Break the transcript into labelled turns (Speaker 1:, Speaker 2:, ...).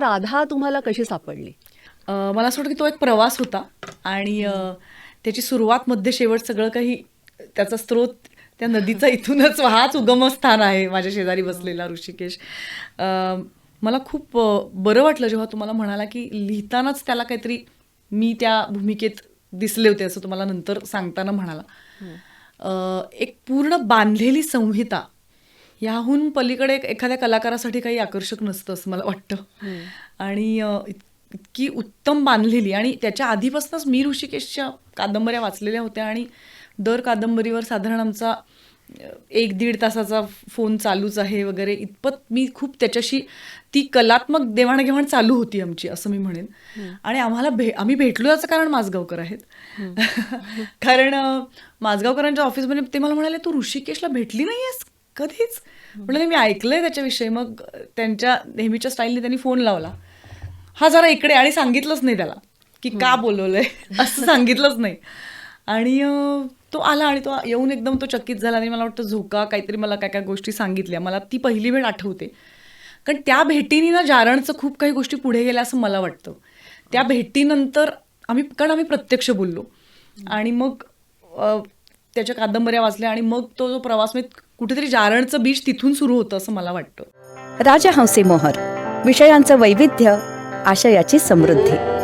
Speaker 1: राधा तुम्हाला कशी सापडली?
Speaker 2: मला असं वाटतं की तो एक प्रवास होता आणि त्याची सुरुवात मध्य शेवट सगळं काही त्याचा स्रोत त्या नदीचा इथूनच हाच उगमस्थान आहे माझ्या शेजारी बसलेला ऋषिकेश. मला खूप बरं वाटलं जेव्हा तुम्हाला म्हणाला की लिहितानाच त्याला काहीतरी मी त्या भूमिकेत दिसले होते असं तुम्हाला नंतर सांगताना म्हणाला. एक पूर्ण बांधलेली संहिता याहून पलीकडे एक- एखाद्या कलाकारासाठी काही आकर्षक नसतं असं मला वाटतं. आणि इतकी उत्तम बांधलेली आणि त्याच्या आधीपासूनच मी ऋषिकेशच्या कादंबऱ्या वाचलेल्या होत्या आणि दर कादंबरीवर साधारण आमचा एक दीड तासाचा फोन चालूच आहे वगैरे. इतपत मी खूप त्याच्याशी ती कलात्मक देवाणघेवाण चालू होती आमची असं मी म्हणेन. आणि आम्हाला भे आम्ही भेटलो याचं कारण माझगावकर आहेत. कारण माझगावकरांच्या ऑफिसमध्ये ते मला म्हणाले तू ऋषिकेशला भेटली नाही आहेस कधीच. म्हणाले मी ऐकलंय त्याच्याविषयी मग त्यांच्या नेहमीच्या स्टाईलने त्यांनी फोन लावला. हा जरा इकडे आणि सांगितलंच नाही त्याला की का बोलवलंय. असं सांगितलंच नाही. आणि तो आला आणि तो येऊन एकदम तो चकित झाला आणि मला वाटतं झोका काहीतरी मला काय काय गोष्टी सांगितल्या. मला ती पहिली वेळ आठवते. कारण त्या भेटीने ना जारणचं खूप काही गोष्टी पुढे गेल्या असं मला वाटतं. त्या भेटीनंतर आम्ही कारण आम्ही प्रत्यक्ष बोललो. आणि मग त्याच्या कादंबऱ्या वाचल्या आणि मग तो जो प्रवास मी कुठेतरी जारणचं बीज तिथून सुरू होतं असं मला वाटतं.
Speaker 3: राजहंसी मोहर विषयांचं वैविध्य आशयाची समृद्धी.